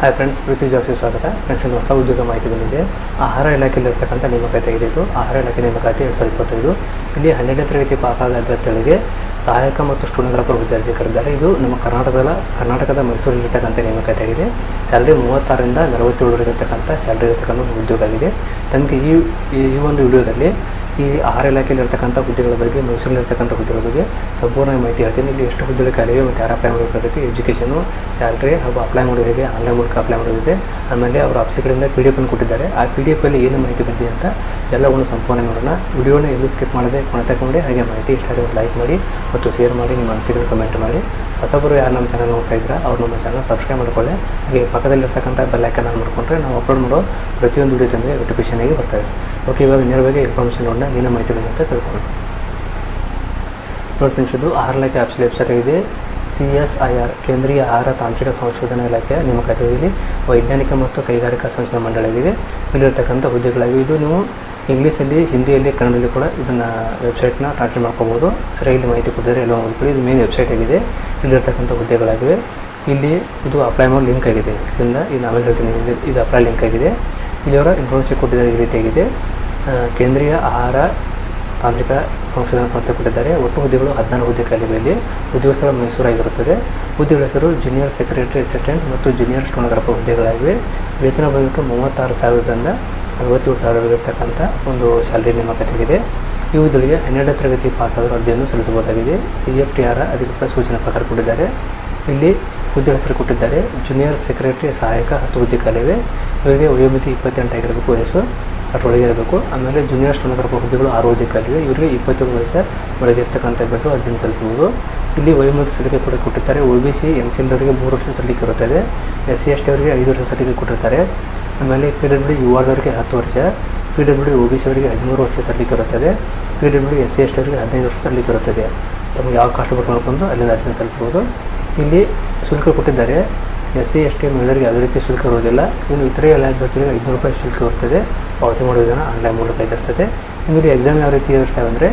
Hi friends ಪ್ರೀತಿ ಜಾಬ್ಗೆ ಸ್ವಾಗತ. Friends ಒಂದು ಹೊಸ ಉದ್ಯೋಗ ಮಾಹಿತಿ ಬಂದಿದೆ. ಆಹಾರ ಇಲಾಖೆಯಲ್ಲಿ ಇರ್ತಕ್ಕಂಥ ನೇಮಕಾತಿ ಇದೆ ಇದು ಆಹಾರ ಇಲಾಖೆ ನೇಮಕಾತಿ ಎರಡು ಸಾವಿರದ ಇಪ್ಪತ್ತೈದು. ಇಲ್ಲಿ ಹನ್ನೆರಡನೇ ತರಗತಿ ಪಾಸಾದ ಅಭ್ಯರ್ಥಿಗಳಿಗೆ ಸಹಾಯಕ ಮತ್ತು ಸ್ಟೂಡೆಂಟ್ಗಳ ಹುದ್ದೆ ಅರ್ಜಿ ಕರೆದಿದ್ದಾರೆ. ಇದು ನಮ್ಮ ಕರ್ನಾಟಕದ ಕರ್ನಾಟಕದ ಮೈಸೂರಲ್ಲಿರ್ತಕ್ಕಂಥ ನೇಮಕಾತಿ ಆಗಿದೆ. ಸ್ಯಾಲ್ರಿ ಮೂವತ್ತಾರರಿಂದ ನಲವತ್ತೇಳರವರೆಗೆ ಇರ್ತಕ್ಕಂಥ ಸ್ಯಾಲ್ರಿ ಇರತಕ್ಕಂಥ ಉದ್ಯೋಗ ಆಗಿದೆ ತಮಗೆ ಈ- ಈ ಒಂದು ವಿಡಿಯೋದಲ್ಲಿ ಈ ಆಹಾರ ಇಲಾಖೆಯಲ್ಲಿ ಇರತಕ್ಕಂಥ ಹುದ್ದೆಗಳ ಬಗ್ಗೆ ಮೈಸೂರಲ್ಲಿರ್ತಕ್ಕಂಥ ಹುದ್ದೆಗಳ ಬಗ್ಗೆ ಸಂಪೂರ್ಣ ಮಾಹಿತಿ ಹೇಳ್ತೀನಿ. ಇಲ್ಲಿ ಎಷ್ಟು ಹುದ್ದೆಗಳ ಖಾಲಿವೆ ಮತ್ತು ಯಾರು ಅಪ್ಲೈ ಮಾಡಬೇಕಾಗುತ್ತೆ ಎಜುಕೇಷನು ಸ್ಯಾಲ್ರಿ ಹಾಗೂ ಅಪ್ಲೈ ಮಾಡೋದು ಹೇಗೆ ಆನ್ಲೈನ್ ಮೂಲಕ ಅಪ್ಲೈ ಮಾಡೋದಿದೆ ಆಮೇಲೆ ಅವರು ಆಫೀಸ್ಗಳಿಂದ ಪಿ ಡಿ ಎಫ್ ಅನ್ನು ಕೊಟ್ಟಿದ್ದಾರೆ. ಆ ಪಿ ಡಿ ಎಫಲ್ಲಿ ಏನು ಮಾಹಿತಿ ಬಂದಿದೆ ಅಂತ ಎಲ್ಲವನ್ನು ಸಂಪೂರ್ಣ ನೋಡೋಣ. ವಿಡಿಯೋನ ಎಲ್ಲೂ ಸ್ಕಿಪ್ ಮಾಡದೆ ಕೊನೆ ತಗೊಂಡು ಹಾಗೆ ಮಾಹಿತಿ ಇಷ್ಟ ಆದರೆ ಲೈಕ್ ಮಾಡಿ ಮತ್ತು ಶೇರ್ ಮಾಡಿ, ನಿಮ್ಮ ಅನಿಸಿಕೆಗಳು ಕಮೆಂಟ್ ಮಾಡಿ. ಹೊಸಬರು ಯಾರು ನಮ್ಮ ಚಾನಲ್ ನೋಡ್ತಾ ಇದ್ದೀರಾ, ಅವ್ರು ನಮ್ಮ ಚಾನಲ್ ಸಬ್ಸ್ಕ್ರೈಬ್ ಮಾಡ್ಕೊಳ್ಳಿ. ಹಾಗೆ ಪಕ್ಕದಲ್ಲಿರ್ತಕ್ಕಂಥ ಬೆಲ್ಲೈಕನ್ ಆನ್ ಮಾಡಿಕೊಂಡ್ರೆ ನಾವು ಅಪ್ಲೋಡ್ ಮಾಡೋ ಪ್ರತಿಯೊಂದು ವಿಡಿಯೋ ತಂದರೆ ನೋಟಿಫಿಕೇಶನ್ ಆಗಿ ಬರ್ತವೆ ಓಕೆ ಇವಾಗ ಬಗ್ಗೆ ಇನ್ಫಾರ್ಮೇಷನ್ ನೋಡೋಣ ಏನೇ ಮಾಹಿತಿ ಅಂತ ತಿಳ್ಕೊಳ್ಳೋಣ. ನೋಡಿ ಫ್ರೆಂಡ್ಸ್ ಇದು ಆಹಾರ ಇಲಾಖೆ ಆಪ್ಸ್ ವೆಬ್ಸೈಟ್ ಆಗಿದೆ. ಸಿ ಎಸ್ ಐ ಆರ್ ಕೇಂದ್ರೀಯ ಆಹಾರ ತಾಂತ್ರಿಕ ಸಂಶೋಧನಾ ಇಲಾಖೆಯ ನೇಮಕಾತಿಯಲ್ಲಿ ವೈಜ್ಞಾನಿಕ ಮತ್ತು ಕೈಗಾರಿಕಾ ಸಂಶೋಧನಾ ಮಂಡಳಿಯಾಗಿದೆ ಇಲ್ಲಿರ್ತಕ್ಕಂಥ ಹುದ್ದೆಗಳಾಗಿವೆ. ಇದು ನೀವು ಇಂಗ್ಲೀಷಲ್ಲಿ, ಹಿಂದಿಯಲ್ಲಿ, ಕನ್ನಡದಲ್ಲಿ ಕೂಡ ಇದನ್ನು ವೆಬ್ಸೈಟ್ನ ಟ್ರಾನ್ಸ್ಲೇಟ್ ಮಾಡ್ಕೋಬೋದು. ಸರಿಯಾಗಿ ಮಾಹಿತಿ ಕೊಟ್ಟಿದ್ದಾರೆ ಎಲ್ಲ ಓದ್ಕೊಳ್ಳಿ ಇದು ಮೇನ್ ವೆಬ್ಸೈಟ್ ಆಗಿದೆ. ಇಲ್ಲಿರ್ತಕ್ಕಂಥ ಹುದ್ದೆಗಳಾಗಿವೆ. ಇಲ್ಲಿ ಇದು ಅಪ್ಲೈ ಮಾಡೋ ಲಿಂಕ್ ಆಗಿದೆ. ಇದರಿಂದ ಇದು ಆಮೇಲೆ ಹೇಳ್ತೀನಿ. ಇದು- ಅಪ್ಲೈ ಲಿಂಕ್ ಆಗಿದೆ. ಇಲ್ಲಿ ಅವರ ಇನ್ಫಾರ್ಮೇಷನ್ ಕೊಟ್ಟಿದ್ದಾರೆ ಈ ರೀತಿಯಾಗಿದೆ ಕೇಂದ್ರೀಯ ಆಹಾರ ತಾಂತ್ರಿಕ ಸಂಶೋಧನಾ ಸಂಸ್ಥೆ ಕೊಟ್ಟಿದ್ದಾರೆ. ಒಟ್ಟು ಹುದ್ದೆಗಳು ಹದಿನಾರು ಹುದ್ದೆ ಖಾಲಿವೆ ಇಲ್ಲಿ ಉದ್ಯೋಗ ಸ್ಥಳ ಮೈಸೂರಾಗಿರುತ್ತದೆ ಹುದ್ದೆಗಳ ಹೆಸರು ಜೂನಿಯರ್ ಸೆಕ್ರೆಟರಿ ಅಸಿಸ್ಟೆಂಟ್ ಮತ್ತು ಜೂನಿಯರ್ ಸ್ಟೋನೋಗ್ರಾಫರ್ ಹುದ್ದೆಗಳಾಗಿವೆ. ವೇತನ ಬಂದ್ಬಿಟ್ಟು ಮೂವತ್ತಾರು ಸಾವಿರದಿಂದ ನಲವತ್ತೇಳು ಸಾವಿರ ಇರತಕ್ಕಂಥ ಒಂದು ಸ್ಯಾಲರಿ ನೇಮಕತೆಗಿದೆ ಈ ಹುದ್ದೆಗಳಿಗೆ ಹನ್ನೆರಡನೇ ತರಗತಿ ಪಾಸಾದರೂ ಅರ್ಜಿಯನ್ನು ಸಲ್ಲಿಸಬಹುದಾಗಿದೆ. ಸಿ ಎಫ್ ಟಿ ಆರ್ ಅಧಿಕೃತ ಸೂಚನೆ ಪ್ರಕಾರ ಕೊಟ್ಟಿದ್ದಾರೆ. ಇಲ್ಲಿ ಹುದ್ದೆ ಹೆಸರು ಕೊಟ್ಟಿದ್ದಾರೆ. ಜೂನಿಯರ್ ಸೆಕ್ರೆಟರಿ ಸಹಾಯಕ ಹತ್ತು ಹುದ್ದೆ ಖಾಲಿವೆ. ಇವರಿಗೆ ವಯೋಮಿತಿ ಇಪ್ಪತ್ತೆಂಟಾಗಿರಬೇಕು ವಯಸ್ಸು. ಅದರೊಳಗೆ ಇರಬೇಕು. ಆಮೇಲೆ ಜೂನಿಯರ್ ಸ್ಟೋನೋಗ್ರಾಫರ್ ಹುದ್ದೆಗಳು ಆರು ಹುದ್ದೆ ಖಾಲಿವೆ ಇವರಿಗೆ ಇಪ್ಪತ್ತೊಂದು ವಯಸ್ಸ ಒಳಗೆ ಇರ್ತಕ್ಕಂಥ ಅಭ್ಯರ್ಥಿಗಳು ಅರ್ಜಿಯನ್ನು ಸಲ್ಲಿಸಬಹುದು ಇಲ್ಲಿ ವೈಮಾನಿಕ ಸಲಿಕೆ ಕೂಡ ಕೊಟ್ಟಿರ್ತಾರೆ. O B C M C ಎಲ್ವರಿಗೆ ಮೂರು ವರ್ಷ ಸಲ್ಲಿಕೆ ಇರುತ್ತದೆ ಎಸ್ ಸಿ ಎಸ್ ಟಿ ಅವರಿಗೆ ಐದು ವರ್ಷ ಸಲ್ಲಿಕೆ ಕೊಟ್ಟಿರ್ತಾರೆ. ಆಮೇಲೆ ಪಿ ಡಬ್ಲ್ಯೂ ಯು ಆರ್ ಅವರಿಗೆ ಹತ್ತು ವರ್ಷ P W O B C ಅವರಿಗೆ ಹದಿಮೂರು ವರ್ಷ ಸಲ್ಲಿಕೆ ಇರುತ್ತದೆ P W S C S T ಅವರಿಗೆ ಹದಿನೈದು ವರ್ಷ ಸಲ್ಲಿಕೆ ಇರುತ್ತದೆ ತಮಗೆ ಯಾವ ಕಾಸ್ಟ್ ಬರ್ಕೊಂಡು ನೋಡ್ಕೊಂಡು ಅಲ್ಲಿಂದ ಅರ್ಜಿಯನ್ನು ಸಲ್ಲಿಸಬಹುದು. ಇಲ್ಲಿ ಶುಲ್ಕ ಕೊಟ್ಟಿದ್ದಾರೆ. ಎಸ್ ಸಿ ಎಸ್ ಟಿ ಮಹಿಳೆಯರಿಗೆ ಯಾವುದೇ ರೀತಿ ಶುಲ್ಕ ಇರುವುದಿಲ್ಲ. ಇನ್ನು ಇತರೆ ಎಲ್ಲ ಅಭ್ಯರ್ಥಿಗಳಿಗೆ ಐದುನೂರು ರೂಪಾಯಿ ಶುಲ್ಕ ಇರ್ತದೆ. ಪಾವತಿ ಮಾಡುವುದನ್ನು ಆನ್ಲೈನ್ ಮೂಲಕ ಆಗಿರ್ತದೆ ಇನ್ನು ಎಕ್ಸಾಮ್ ಯಾವ ರೀತಿ ಇರ್ತವೆ ಅಂದರೆ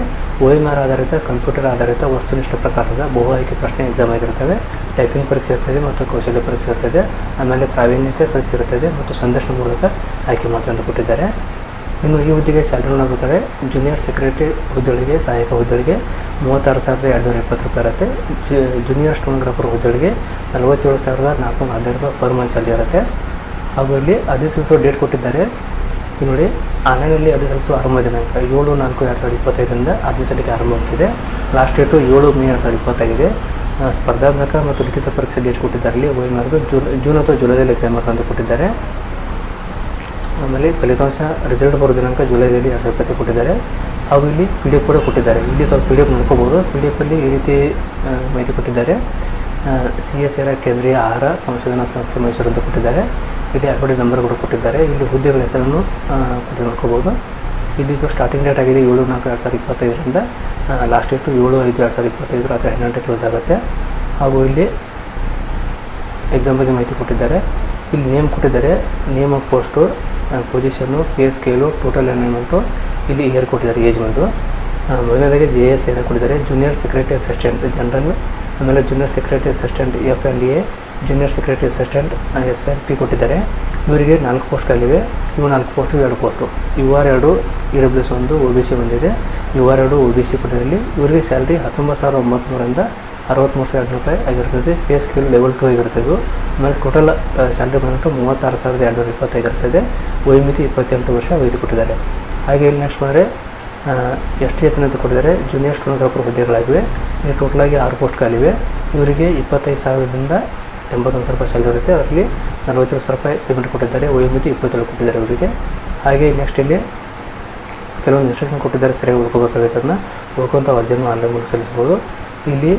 ಒ ಎಂ ಆರ್ ಆಧಾರಿತ ಕಂಪ್ಯೂಟರ್ ಆಧಾರಿತ ವಸ್ತುನಿಷ್ಠ ಪ್ರಕಾರದ ಬಹು ಆಯ್ಕೆ ಪ್ರಶ್ನೆ ಎಕ್ಸಾಮ್ ಆಗಿರ್ತವೆ. ಟೈಪಿಂಗ್ ಪರೀಕ್ಷೆ ಇರ್ತದೆ ಮತ್ತು ಕೌಶಲ್ಯ ಪರೀಕ್ಷೆ ಇರ್ತದೆ. ಆಮೇಲೆ ಪ್ರಾವೀಣ್ಯತೆ ಪರೀಕ್ಷೆ ಇರ್ತದೆ ಮತ್ತು ಸಂದರ್ಶನ ಮೂಲಕ ಆಯ್ಕೆ ಮಾಡ್ತಂದು ಕೊಟ್ಟಿದ್ದಾರೆ. ಇನ್ನು ಈ ಹುದ್ದೆಗೆ ಸ್ಯಾಲ್ರಿ ನೋಡ್ಬೇಕಾದ್ರೆ ಜೂನಿಯರ್ ಸೆಕ್ರೆಟರಿ ಹುದ್ದೆಗಳಿಗೆ, ಸಹಾಯಕ ಹುದ್ದೆಗಳಿಗೆ ಮೂವತ್ತಾರು ಸಾವಿರದ ಎರಡು ನೂರ ಇಪ್ಪತ್ತು ರೂಪಾಯಿ ಇರುತ್ತೆ. ಜೂನಿಯರ್ ಸ್ಟೋನೋಗ್ರಾಫರ್ ಹುದ್ದೆಗಳಿಗೆ ನಲವತ್ತೇಳು ಸಾವಿರದ ನಾಲ್ಕುನೂರ ಹದಿನೈದು ರೂಪಾಯಿ ಪರ್ ಮಂತ್ ಅಲ್ಲಿ ಇರುತ್ತೆ. ಹಾಗೂ ಇಲ್ಲಿ ಅದೇ ಸಲ್ಲಿಸೋ ಡೇಟ್ ಕೊಟ್ಟಿದ್ದಾರೆ. ನೋಡಿ. ಆನ್ಲೈನಲ್ಲಿ ಅರ್ಜಿ ಸಲ್ಲಿಸುವ ಆರಂಭ ದಿನಾಂಕ ಏಳು, ನಾಲ್ಕು, ಎರಡು ಸಾವಿರದ ಇಪ್ಪತ್ತೈದರಿಂದ ಅರ್ಜಿ ಸಲ್ಲಿಕೆ ಆರಂಭವಾಗ್ತಿದೆ ಲಾಸ್ಟ್ ಡೇಟು ಏಳು, ಮೇ ಎರಡು ಸಾವಿರದ ಇಪ್ಪತ್ತೈದಿದೆ ಸ್ಪರ್ಧಾತ್ಮಕ ಮತ್ತು ಲಿಖಿತ ಪರೀಕ್ಷೆ ಡೇಟ್ ಕೊಟ್ಟಿದ್ದಾರೆ ಅಲ್ಲಿ ಓ ಎಂ ಆರ್ದು ಜೂನ್ ಜೂನ್ ಅಥವಾ ಜುಲೈದಲ್ಲಿ ಎಕ್ಸಾಮ್ ಅಂತ ಕೊಟ್ಟಿದ್ದಾರೆ. ಆಮೇಲೆ ಫಲಿತಾಂಶ ರಿಸಲ್ಟ್ ಬರೋ ದಿನಾಂಕ ಜುಲೈದಲ್ಲಿ ಎರಡು ಸಾವಿರದ ಇಪ್ಪತ್ತೈದು ಕೊಟ್ಟಿದ್ದಾರೆ. ಹಾಗೂ ಇಲ್ಲಿ ಪಿ ಡಿ ಎಫ್ ಕೂಡ ಕೊಟ್ಟಿದ್ದಾರೆ. ಇಲ್ಲಿ ತಾವು ಪಿ ಡಿ ಎಫ್ ನೋಡ್ಕೋಬೋದು. ಪಿ ಡಿ ಎಫಲ್ಲಿ ಈ ರೀತಿ ಮಾಹಿತಿ ಕೊಟ್ಟಿದ್ದಾರೆ. ಸಿ ಎಸ್ ಎರ ಕೇಂದ್ರೀಯ ಆಹಾರ ಸಂಶೋಧನಾ ಸಂಸ್ಥೆ ಮೈಸೂರು ಅಂತ ಕೊಟ್ಟಿದ್ದಾರೆ. ಇಲ್ಲಿ ಅಡ್ವರ್ಟೈಸ್ ನಂಬರ್ ಕೂಡ ಕೊಟ್ಟಿದ್ದಾರೆ. ಇಲ್ಲಿ ಹುದ್ದೆಗಳ ಹೆಸರನ್ನು ನೋಡ್ಕೋಬೋದು. ಇಲ್ಲಿ ಇದು ಸ್ಟಾರ್ಟಿಂಗ್ ಡೇಟ್ ಆಗಿದೆ ಏಳು ನಾಲ್ಕು ಎರಡು ಸಾವಿರದ ಇಪ್ಪತ್ತೈದರಿಂದ ಲಾಸ್ಟ್ ಡೇಟು ಏಳು ಐದು ಎರಡು ಸಾವಿರದ ಇಪ್ಪತ್ತೈದು ರಾತ್ರಿ ಹನ್ನೆರಡು ಕ್ಲೋಸ್ ಆಗುತ್ತೆ. ಹಾಗೂ ಇಲ್ಲಿ ಎಕ್ಸಾಮ್ ಬಗ್ಗೆ ಮಾಹಿತಿ ಕೊಟ್ಟಿದ್ದಾರೆ. ಇಲ್ಲಿ ನೇಮ್ ಕೊಟ್ಟಿದ್ದಾರೆ. Name of post position pay scale total ಎನ್ಮೆಂಟು ಇಲ್ಲಿ ಇಯರ್ ಕೊಟ್ಟಿದ್ದಾರೆ ಏಜ್ ಬಂದು. ಮೊದಲನೇದಾಗಿ ಜೆ ಎಸ್ ಏನೋ ಕೊಟ್ಟಿದ್ದಾರೆ. ಜೂನಿಯರ್ ಸೆಕ್ರೆಟರಿ ಅಸಿಸ್ಟೆಂಟ್ ಜನರಲ್ ಆಮೇಲೆ junior secretary assistant F L A junior secretary assistant S L P ಕೊಟ್ಟಿದ್ದಾರೆ. ಇವರಿಗೆ ನಾಲ್ಕು ಪೋಸ್ಟ್ಗಳಿವೆ. ಇವು ನಾಲ್ಕು ಪೋಸ್ಟು, ಎರಡು ಪೋಸ್ಟು. ಯು ಆರ್ ಎರಡು ಇ ಡಬ್ಲ್ಯೂ ಎಸ್ ಒಂದು ಒ ಬಿ ಸಿ ಬಂದಿದೆ. ಯು ಆರ್ ಎರಡು ಒ ಬಿ ಸಿ ಕೊಟ್ಟಿದ್ದಲ್ಲಿ ಇವರಿಗೆ ಸ್ಯಾಲ್ರಿ ಹತ್ತೊಂಬತ್ತು ಸಾವಿರದ ಒಂಬತ್ನೂರಿಂದ ಅರವತ್ತ್ಮೂರು ಸಾವಿರ ರೂಪಾಯಿ ಆಗಿರ್ತದೆ. ಪೇ ಸ್ಕೇಲ್ ಲೆವೆಲ್ ಟು ಆಗಿರ್ತದೆ ಆಮೇಲೆ ಟೋಟಲ್ ಸ್ಯಾಲ್ರಿ ಬಂದ್ಬಿಟ್ಟು ಮೂವತ್ತಾರು ಸಾವಿರದ ಎರಡುನೂರ ಇಪ್ಪತ್ತೈದು ಇರ್ತದೆ ವಯೋಮಿತಿ ಇಪ್ಪತ್ತೆಂಟು ವರ್ಷ ವೈದ್ಯ ಕೊಟ್ಟಿದ್ದಾರೆ. ಹಾಗೆ ಇಲ್ಲಿ ನೆಕ್ಸ್ಟ್ ಬಂದರೆ ಎಸ್ ಟಿ ಎತ್ತಿನಂತ ಕೊಟ್ಟಿದ್ದಾರೆ. ಜೂನಿಯರ್ ಸ್ಟೋನೋಗ್ರಾಫರ್ ಹುದ್ದೆಗಳಾಗಿವೆ ಇಲ್ಲಿ ಟೋಟಲಾಗಿ ಆರು ಪೋಸ್ಟ್ಗಳಿವೆ. ಇವರಿಗೆ ಇಪ್ಪತ್ತೈದು ಸಾವಿರದಿಂದ ಎಂಬತ್ತೊಂದು ಸಾವಿರ ರೂಪಾಯಿ ಸ್ಯಾಲ್ರಿ ಇರುತ್ತೆ. ಅದರಲ್ಲಿ ನಲವತ್ತೆರಡು ಸಾವಿರ ರೂಪಾಯಿ ಪೇಮೆಂಟ್ ಕೊಟ್ಟಿದ್ದಾರೆ. ವಯೋಮಿತಿ ಇಪ್ಪತ್ತೇಳು ಕೊಟ್ಟಿದ್ದಾರೆ ಅವರಿಗೆ. ಹಾಗೆ ನೆಕ್ಸ್ಟ್ ಇಲ್ಲಿ ಕೆಲವೊಂದು ಇನ್ಸ್ಟ್ರಕ್ಷನ್ ಕೊಟ್ಟಿದ್ದಾರೆ. ಸರಿಯಾಗಿ ಓದ್ಕೋಬೇಕಾಗುತ್ತೆ ಅದನ್ನ. ಓದ್ಕೊಂತ ಅರ್ಜಿಯನ್ನು ಆನ್ಲೈನ್ ಮೂಲಕ ಸಲ್ಲಿಸ್ಬೋದು ಇಲ್ಲಿ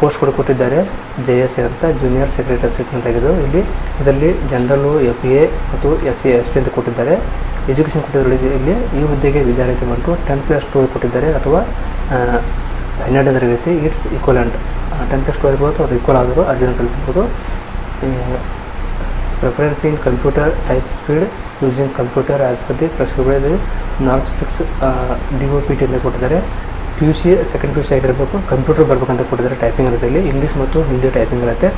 ಪೋಸ್ಟ್ ಕೂಡ ಕೊಟ್ಟಿದ್ದಾರೆ. ಜೆ ಎಸ್ ಎ ಅಂತ ಜೂನಿಯರ್ ಸೆಕ್ರೆಟರಿ ಅಸಿಸ್ಟೆಂಟ್ ಆಗಿದ್ದು. ಇಲ್ಲಿ ಇದರಲ್ಲಿ ಜನರಲ್ಲು ಎಫ್ ಎ ಮತ್ತು ಎಸ್ ಸಿ ಎಸ್ ಪಿ ಅಂತ ಕೊಟ್ಟಿದ್ದಾರೆ. ಎಜುಕೇಷನ್ ಕೊಟ್ಟಿದ್ದಾರೆ ಇಲ್ಲಿ ಈ ಹುದ್ದೆಗೆ ವಿದ್ಯಾರ್ಥಿ ಬಂತು ಟೆನ್ ಪ್ಲಸ್ ಟೂ ಕೊಟ್ಟಿದ್ದಾರೆ. ಅಥವಾ ಹನ್ನೆರಡನೇ ತರಗತಿ it's equivalent ten plus two ಇರ್ಬೋದು ಅದು ಈಕ್ವಲ್ ಆದರೂ ಅರ್ಜಿನ ಸಲ್ಲಿಸ್ಬೋದು preference in computer type speed using computer as per the non norms D O P T ಅಂತ ಕೊಟ್ಟಿದ್ದಾರೆ. P U C second P U C ಆಗಿರಬೇಕು ಕಂಪ್ಯೂಟರ್ ಬರಬೇಕಂತ ಕೊಟ್ಟಿದ್ದಾರೆ ಟೈಪಿಂಗ್ ಇರುತ್ತೆ ಇಲ್ಲಿ. ಇಂಗ್ಲೀಷ್ ಮತ್ತು ಹಿಂದಿ ಟೈಪಿಂಗ್ ಇರುತ್ತೆ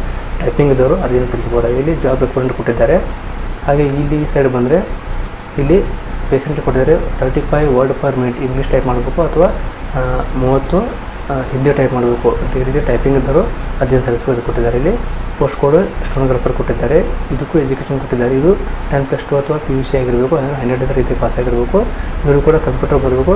ಟೈಪಿಂಗ್ ಇದ್ದವರು ಅದನ್ನು ತಿಳಿಸ್ಬೋದು ಇಲ್ಲಿ ಜಾಬ್ ರೆಕ್ವೈರ್ಮೆಂಟ್ ಕೊಟ್ಟಿದ್ದಾರೆ. ಹಾಗೆ ಇಲ್ಲಿ ಈ ಸೈಡ್ ಬಂದರೆ ಇಲ್ಲಿ ಪೇಷಂಟ್ ಕೊಟ್ಟಿದ್ದಾರೆ thirty five word per minute English type ಮಾಡಬೇಕು ಅಥವಾ ಮೂವತ್ತು ಹಿಂದಿ ಟೈಪ್ ಮಾಡಬೇಕು ಅಂತ ಹೇಳಿದರೆ ಟೈಪಿಂಗ್ ಇದ್ದರು ಅರ್ಜೆಂಟ್ ಸರ್ವಿಸ್ ಕೊಟ್ಟಿದ್ದಾರೆ. ಇಲ್ಲಿ ಪೋಸ್ಟ್ ಕೋಡ್ ಸ್ಟೋನೋಗ್ರಾಫರ್ ಕೊಟ್ಟಿದ್ದಾರೆ. ಇದಕ್ಕೂ ಎಜುಕೇಷನ್ ಕೊಟ್ಟಿದ್ದಾರೆ. ಇದು ಟೆನ್ ಪ್ಲಸ್ ಟು ಅಥವಾ ಪಿ ಯು ಸಿ ಆಗಿರಬೇಕು ಹನ್ನೆರಡನೇ ರೀತಿ ಪಾಸ್ ಆಗಿರಬೇಕು. ಇವರು ಕೂಡ ಕಂಪ್ಯೂಟರ್ ಬರಬೇಕು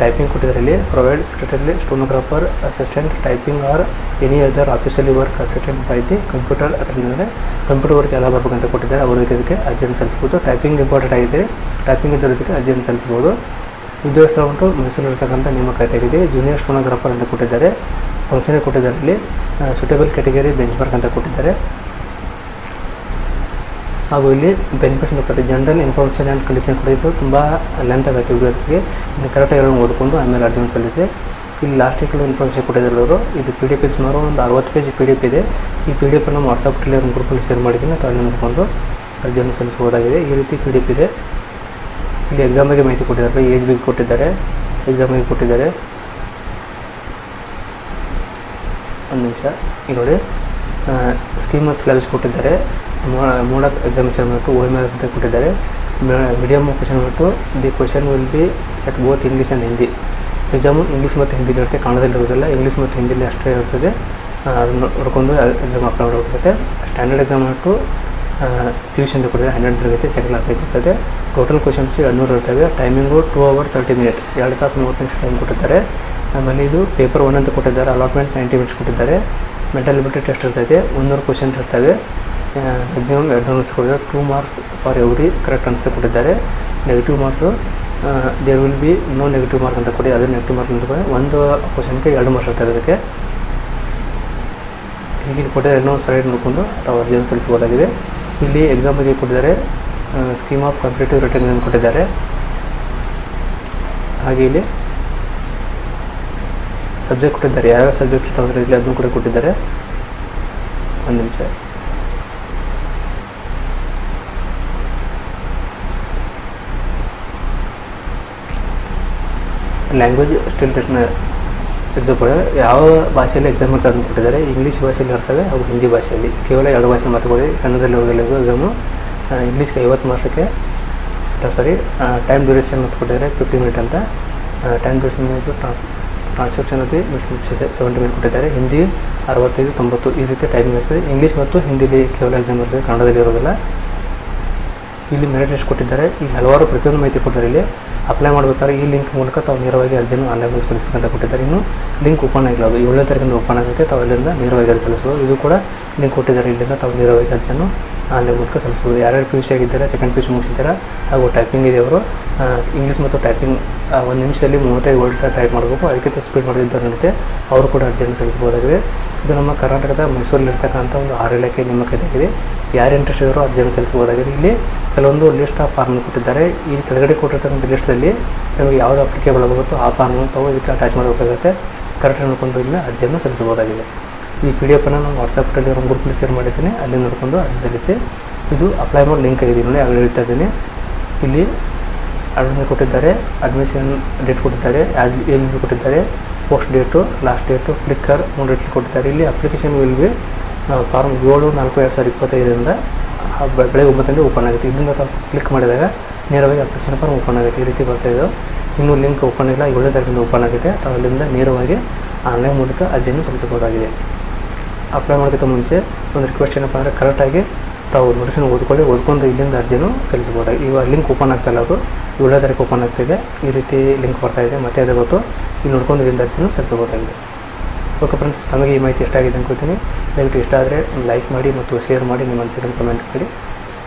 ಟೈಪಿಂಗ್ ಕೊಟ್ಟಿದ್ದಾರೆ ಇಲ್ಲಿ. Provide secretary stenographer assistant typing are any other ಆಫೀಸಲ್ಲಿ ವರ್ಕ್ ಅಸಿಸ್ಟೆಂಟ್ ಮಾಹಿತಿ ಕಂಪ್ಯೂಟರ್ ಅದರಿಂದ ಕಂಪ್ಯೂಟರ್ ವರ್ಕ್ ಎಲ್ಲ ಅಂತ ಕೊಟ್ಟಿದ್ದಾರೆ. ಅವರು ಇದಕ್ಕೆ ಅರ್ಜೆಂಟ್ ಸಲ್ಲಿಸ್ಬೋದು ಟೈಪಿಂಗ್ ಇಂಪಾರ್ಟೆಂಟ್ ಆಗಿದೆ. ಟೈಪಿಂಗ್ ಇದ್ದರ ಜೊತೆ ಅರ್ಜೆಂಟ್ ಸಲ್ಲಿಸ್ಬೋದು ಉದ್ಯೋಗ ಸ್ಥಳ ಉಂಟು ಮೈಸೂರು ಇರ್ತಕ್ಕಂಥ ನೇಮಕಾತಿ ಆಗಿದೆ ಜೂನಿಯರ್ ಸ್ಟೋನೋಗ್ರಾಫರ್ ಅಂತ ಕೊಟ್ಟಿದ್ದಾರೆ. ಫಂಕ್ಷನ್ ಕೊಟ್ಟಿದ್ದಾರೆ ಇಲ್ಲಿ ಸುಟೇಬಲ್ ಕ್ಯಾಟಗರಿ ಬೆಂಚ್ ಮಾರ್ಕ್ ಅಂತ ಕೊಟ್ಟಿದ್ದಾರೆ. ಹಾಗೂ ಇಲ್ಲಿ ಬೆನಿಫಿಟ್ಸ್ ಕೊಟ್ಟಿದ್ದಾರೆ ಜನರಲ್ ಇನ್ಫಾರ್ಮೇಷನ್ ಆ್ಯಂಡ್ ಕಂಡೀಷನ್ ಕೊಟ್ಟಿದ್ದು ತುಂಬ ಲೆಂತ್ ಆಗುತ್ತೆ ಉದ್ಯೋಗಕ್ಕೆ ಕರೆಕ್ಟಾಗಿ ಎಲ್ಲ ಓದ್ಕೊಂಡು ಆಮೇಲೆ ಅರ್ಜಿನ ಸಲ್ಲಿಸಿ. ಇಲ್ಲಿ ಲಾಸ್ಟಿಗೆ ಕೆಲವು ಇನ್ಫಾರ್ಮೇಷನ್ ಕೊಟ್ಟಿದ್ದಾರೆ ಅವರು ಇದು ಪಿ ಡಿ ಎಫ್ ಸುಮಾರು ಒಂದು ಅರವತ್ತು ಪೇಜ್ ಪಿ ಡಿ ಎಫ್ ಇದೆ. ಈ ಪಿ ಡಿ ಎಫನ್ನು ವಾಟ್ಸಪ್ ಕ್ಲಿಯರ್ ಗ್ರೂಪಲ್ಲಿ ಶೇರ್ ಮಾಡಿದ್ದೀನಿ. ಅದನ್ನು ನೋಡಿಕೊಂಡು ಅರ್ಜಿಯನ್ನು ಸಲ್ಲಿಸಬಹುದಾಗಿದೆ. ಈ ರೀತಿ ಪಿ ಡಿ ಎಫ್ ಇದೆ. ಇಲ್ಲಿ ಎಕ್ಸಾಮ್ ಬಗ್ಗೆ ಮಾಹಿತಿ ಕೊಟ್ಟಿದ್ದಾರೆ. ಏಜ್ ಬಗ್ಗೆ ಕೊಟ್ಟಿದ್ದಾರೆ. ಎಕ್ಸಾಮ್ ಬಗ್ಗೆ ಕೊಟ್ಟಿದ್ದಾರೆ. ಒಂದು ನಿಮಿಷ. ಈಗ ನೋಡಿ ಸ್ಕೀಮ್ ಮತ್ತು ಸಿಲೆಬಸ್ ಕೊಟ್ಟಿದ್ದಾರೆ. ಮೂಡ ಎಕ್ಸಾಮಿನೇಷನ್ ಬಂದ್ಬಿಟ್ಟು ಎಂ ಅಂತ ಕೊಟ್ಟಿದ್ದಾರೆ. ಮೀಡಿಯಮ್ ಕ್ವಶನ್ ಬಂದ್ಬಿಟ್ಟು the question will be set both English and Hindi exam English ಮತ್ತು ಹಿಂದಿ ಇರುತ್ತೆ. ಕನ್ನಡದಲ್ಲಿ ಇರೋದಿಲ್ಲ ಇಂಗ್ಲೀಷ್ ಮತ್ತು ಹಿಂದಿಲಿ ಅಷ್ಟೇ ಇರ್ತದೆ ಅದನ್ನು ನೋಡ್ಕೊಂಡು ಎಕ್ಸಾಮ್ ಅಪ್ಲೈ ಹೋಗ್ತದೆ ಸ್ಟ್ಯಾಂಡರ್ಡ್ ಎಕ್ಸಾಮ್ ಬಂದ್ಬಿಟ್ಟು ಟ್ಯೂಷನ್ ಕೊಟ್ಟಿದ್ದಾರೆ. ಹನ್ನೆರಡು ತರಗತಿ ಸೆಕೆಂಡ್ ಕ್ಲಾಸ್ ಆಗಿರ್ತದೆ ಟೋಟಲ್ ಕ್ವಶನ್ಸ್ ಎರಡುನೂರು ಇರ್ತವೆ. Timing two hour thirty minute ಎರಡು ತಾಸು ಮೂವತ್ತು ನಿಮಿಷ ಟೈಮ್ ಕೊಟ್ಟಿದ್ದಾರೆ. ಆಮೇಲೆ ಇದು ಪೇಪರ್ ಒನ್ ಅಂತ ಕೊಟ್ಟಿದ್ದಾರೆ. ಅಲಾಟ್ಮೆಂಟ್ ನೈಂಟಿ ಮಿನಿಟ್ಸ್ ಕೊಟ್ಟಿದ್ದಾರೆ. ಮೆಂಟಲ್ ಎಬಿಲಿಟಿ ಟೆಸ್ಟ್ ಇರ್ತೈತೆ. ಮುನ್ನೂರು ಕ್ವಶನ್ಸ್ ಇರ್ತವೆ. ಮ್ಯಾಕ್ಸಿಮಮ್ ಎರಡು ನೂರು ಕೊಟ್ಟಿದ್ದಾರೆ. Two marks for every correct answer ಕೊಟ್ಟಿದ್ದಾರೆ. Negative marks there will be no negative mark ಅಂತ ಕೊಡಿ. ಅದೇ ನೆಗೆಟಿವ್ ಮಾರ್ಕ್ ಅಂತ ಕೊಡಿ. ಒಂದು ಕ್ವಶನ್ಗೆ ಎರಡು ಮಾರ್ಕ್ಸ್ ಇರ್ತವೆ ಅದಕ್ಕೆ. ಹೀಗೆ ಕೊಟ್ಟಿದ್ದಾರೆ. ಇನ್ನೊಂದು ಸೈಡ್ ನೋಡಿಕೊಂಡು. ತಾವು ಅರ್ಜಿಯನ್ನು ಸಲ್ಲಿಸಬಹುದಾಗಿದೆ. ಇಲ್ಲಿ ಎಕ್ಸಾಮ್ ಬಗ್ಗೆ ಕೊಟ್ಟಿದ್ದಾರೆ. ಸ್ಕೀಮ್ ಆಫ್ ಕಾಂಪಿಟೇಟಿವ್ ರಿಟರ್ನ್ ಕೊಟ್ಟಿದ್ದಾರೆ. ಹಾಗೆ ಇಲ್ಲಿ ಸಬ್ಜೆಕ್ಟ್ ಕೊಟ್ಟಿದ್ದಾರೆ. ಯಾವ್ಯಾವ ಸಬ್ಜೆಕ್ಟ್ ತೊಂದರೆ ಇಲ್ಲಿ ಅದನ್ನು ಕೂಡ ಕೊಟ್ಟಿದ್ದಾರೆ. ಒಂದು ನಿಮಿಷ. ಲ್ಯಾಂಗ್ವೇಜ್ ಸ್ಟಿಲ್ ರಿಟರ್ನ್ ಎಕ್ಸಾಮ್ ಕೂಡ ಯಾವ ಭಾಷೆಯಲ್ಲಿ ಎಕ್ಸಾಮ್ ಇರ್ತದೆ ಅದನ್ನು ಕೊಟ್ಟಿದ್ದಾರೆ. ಇಂಗ್ಲೀಷ್ ಭಾಷೆಯಲ್ಲಿ ಇರ್ತವೆ ಹಾಗೂ ಹಿಂದಿ ಭಾಷೆಯಲ್ಲಿ. ಕೇವಲ ಎರಡು ಭಾಷೆ ಮಾತುಕೊಳ್ಳಿ ಕನ್ನಡದಲ್ಲಿ ಓದಲ್ಲ ಇದು ಎಕ್ಸಾಮು ಇಂಗ್ಲೀಷ್ಗೆ ಐವತ್ತು ಮಾರ್ಕ್ಸಕ್ಕೆ ಸಾರಿ ಟೈಮ್ ಡ್ಯೂರೇಷನ್ ಅಂತ ಕೊಟ್ಟಿದ್ದಾರೆ ಫಿಫ್ಟಿ ಮಿನಿಟ್ ಅಂತ. ಟೈಮ್ ಡ್ಯೂರೇಷನ್ ಟ್ರಾನ್ಸ್ಕ್ರಿಪ್ಷನ್ ಅಲ್ಲಿ ಸೆವೆಂಟಿ ಮಿನಿಟ್ ಕೊಟ್ಟಿದ್ದಾರೆ. ಹಿಂದಿ ಅರವತ್ತೈದು, ತೊಂಬತ್ತು, ಈ ರೀತಿ ಟೈಮಿಂಗ್ ಇರ್ತದೆ. ಇಂಗ್ಲೀಷ್ ಮತ್ತು ಹಿಂದಿಲಿ ಕೇವಲ ಎಕ್ಸಾಮ್ ಇರ್ತದೆ, ಕನ್ನಡದಲ್ಲಿ ಇರೋದಿಲ್ಲ. ಇಲ್ಲಿ ಮೆರಿಟ್ ಲಿಸ್ಟ್ ಕೊಟ್ಟಿದ್ದಾರೆ. ಈಗ ಹಲವಾರು ಪ್ರತಿಯೊಂದು ಮಾಹಿತಿ ಕೊಟ್ಟಿದ್ದಾರೆ ಇಲ್ಲಿ. ಅಪ್ಲೈ ಮಾಡಬೇಕಾದ್ರೆ ಈ ಲಿಂಕ್ ಮೂಲಕ ತಾವು ನೇರವಾಗಿ ಅರ್ಜಿಯನ್ನು ಆನ್ಲೈನ್ ಸಲ್ಲಿಸಬೇಕಂತ ಕೊಟ್ಟಿದ್ದಾರೆ. ಇನ್ನು ಲಿಂಕ್ ಓಪನ್ ಆಗಿಲ್ಲ ಅದು. ಏಳನೇ ತಾರೀಕಿಂದ ಓಪನ್ ಆಗುತ್ತೆ, ತಾವು ಅಲ್ಲಿಂದ ನೇರವಾಗಿ ಅರ್ಜಿ ಸಲ್ಲಿಸಬಹುದು ಇದು ಕೂಡ ಲಿಂಕ್ ಕೊಟ್ಟಿದ್ದಾರೆ. ಇಲ್ಲಿಂದ ತಾವು ನೇರವಾಗಿ ಅರ್ಜಿಯನ್ನು ಆನ್ಲೈನ್ ಮೂಲಕ ಸಲ್ಲಿಸ್ಬೋದು. ಯಾರ್ಯಾರು ಪಿ ಯು ಸಿ ಆಗಿದ್ದಾರೆ ಸೆಕೆಂಡ್ ಪಿ ಯು ಸಿ ಮುಗಿಸಿದ್ದಾರೆ ಹಾಗೂ ಟೈಪಿಂಗ್ ಇದೆ ಅವರು. ಇಂಗ್ಲೀಷ್ ಮತ್ತು ಟೈಪಿಂಗ್ ಒಂದು ನಿಮಿಷದಲ್ಲಿ ಮೂವತ್ತೈದು ವರ್ಡ್ ಟೈಪ್ ಮಾಡಬೇಕು. ಅದಕ್ಕಿಂತ ಸ್ಪೀಡ್ ಮಾಡಿದ್ದಾರೆ ನಡೀತೆ. ಅವರು ಕೂಡ ಅರ್ಜಿಯನ್ನು ಸಲ್ಲಿಸಬಹುದಾಗಿದೆ. ಇದು ನಮ್ಮ ಕರ್ನಾಟಕದ ಮೈಸೂರಲ್ಲಿರ್ತಕ್ಕಂಥ ಒಂದು ಆರು ಇಲಾಖೆ ನಿಮ್ಮ ಆಗಿದೆ ಯಾರು ಇಂಟ್ರೆಸ್ಟ್ ಇದ್ದಾರೋ ಅರ್ಜಿಯನ್ನು ಸಲ್ಲಿಸಬಹುದಾಗಿದೆ. ಇಲ್ಲಿ ಕೆಲವೊಂದು ಲಿಸ್ಟ್ ಆಫ್ ಫಾರ್ಮ್ ಕೊಟ್ಟಿದ್ದಾರೆ. ಈ ಕೆಳಗಡೆ ಕೊಟ್ಟಿರ್ತಕ್ಕಂಥ ಲಿಸ್ಟಲ್ಲಿ ನಮಗೆ ಯಾವುದು ಅಪ್ಲಿಕೇಬಲ್ ಆಗುತ್ತೋ ಆ ಫಾರ್ಮ್ ತಾವು ಇದಕ್ಕೆ ಅಟ್ಯಾಚ್ ಮಾಡಬೇಕಾಗುತ್ತೆ. ಕರೆಕ್ಟ್ ನೋಡ್ಕೊಂಡು ಇಲ್ಲಿ, ಅರ್ಜಿಯನ್ನು ಸಲ್ಲಿಸಬಹುದಾಗಿದೆ. ಈ ಪಿ ಡಿ ಎಫನ್ನು ನಾನು ವಾಟ್ಸಪ್ಪಲ್ಲಿ ಟೆಲಿಗ್ರಾಮ್ ಗ್ರೂಪ್ನಲ್ಲಿ ಶೇರ್ ಮಾಡಿದ್ದೀನಿ. ಅಲ್ಲಿ ನೋಡಿಕೊಂಡು ಅರ್ಜಿ ಸಲ್ಲಿಸಿ ಇದು ಅಪ್ಲೈ ಮಾಡೋ ಲಿಂಕ್ ಆಗಿದೆ ನೋಡಿ, ಅಲ್ಲಿ ಹೇಳ್ತಾ ಇದ್ದೀನಿ. ಇಲ್ಲಿ ಅಡ್ಮಿಷನ್ ಕೊಟ್ಟಿದ್ದಾರೆ ಅಡ್ಮಿಷನ್ ಡೇಟ್ ಕೊಟ್ಟಿದ್ದಾರೆ ಆಸ್ ಎಲ್ಲಿ ಕೊಟ್ಟಿದ್ದಾರೆ ಪೋಸ್ಟ್ ಡೇಟು ಲಾಸ್ಟ್ ಡೇಟು ಕ್ಲಿಕ್ಕರ್ ಮೂರು ಡೇಟ್ ಕೊಟ್ಟಿದ್ದಾರೆ. ಇಲ್ಲಿ ಅಪ್ಲಿಕೇಶನ್ ವಿಲ್ ಬಿ ಫಾರ್ಮ್ ಏಳು, ನಾಲ್ಕು, ಎರಡು ಸಾವಿರದ ಇಪ್ಪತ್ತೈದರಿಂದ ಬೆಳಗ್ಗೆ ಒಂಬತ್ತರಿಂದ ಓಪನ್ ಆಗುತ್ತೆ. ಇದರಿಂದ ಕ್ಲಿಕ್ ಮಾಡಿದಾಗ ನೇರವಾಗಿ ಅಪ್ಲಿಕೇಶನ್ ಫಾರ್ಮ್ ಓಪನ್ ಆಗುತ್ತೆ. ಈ ರೀತಿ ಬರ್ತಾ ಇದೆ. ಇನ್ನೂ ಲಿಂಕ್ ಓಪನ್ ಇಲ್ಲ, ಏಳನೇ ತಾರೀಕಿಂದ ಓಪನ್ ಆಗುತ್ತೆ. ತಾವು ಅಲ್ಲಿಂದ ನೇರವಾಗಿ ಆನ್ಲೈನ್ ಮೂಲಕ ಅರ್ಜಿಯನ್ನು ಸಲ್ಲಿಸಬಹುದಾಗಿದೆ. ಅಪ್ಲೈ ಮಾಡೋದಕ್ಕಿಂತ ಮುಂಚೆ ಒಂದು ರಿಕ್ವೆಸ್ಟ್ ಏನಪ್ಪ ಅಂದರೆ ಕರೆಕ್ಟಾಗಿ ತಾವು ನೋಟಿಫಿಕೇಶನ್ ಓದ್ಕೊಳ್ಳಿ. ಓದ್ಕೊಂಡು ಇಲ್ಲಿಂದ ಅರ್ಜಿನೂ ಸಲ್ಲಿಸ್ಬೋದು ಇವಾಗ ಲಿಂಕ್ ಓಪನ್ ಆಗ್ತಾಯಿಲ್ಲ ಅದು. ಏಳನೇ ತಾರೀಕು ಓಪನ್ ಆಗ್ತಿದೆ ಈ ರೀತಿ ಲಿಂಕ್ ಬರ್ತಾ ಇದೆ. ಮತ್ತೆ ಅದೇ ಗೊತ್ತು. ಇಲ್ಲಿ ನೋಡ್ಕೊಂಡು ಇಲ್ಲಿಂದ ಅರ್ಜಿನೂ ಸಲ್ಲಿಸಬಹುದಾಗಿದೆ. ಓಕೆ ಫ್ರೆಂಡ್ಸ್ ತಮಗೆ ಈ ಮಾಹಿತಿ ಇಷ್ಟ ಆಗಿದೆ ಅನ್ಕೋತೀನಿ ದಯವಿಟ್ಟು ಇಷ್ಟ ಆದರೆ ಲೈಕ್ ಮಾಡಿ ಮತ್ತು ಶೇರ್ ಮಾಡಿ. ನಿಮ್ಮ ಅನಿಸಿಕೆಯನ್ನು ಕಮೆಂಟ್ ಮಾಡಿ.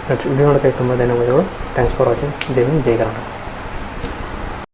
ಫ್ರೆಂಡ್ಸ್ ವಿಡಿಯೋ ನೋಡೋಕ್ಕೆ ತುಂಬ ಧನ್ಯವಾದಗಳು. ಥ್ಯಾಂಕ್ಸ್ ಫಾರ್ ವಾಚಿಂಗ್ ಜೈ ಹಿಂದ್, ಜೈ ಕರ್ನಾಟಕ.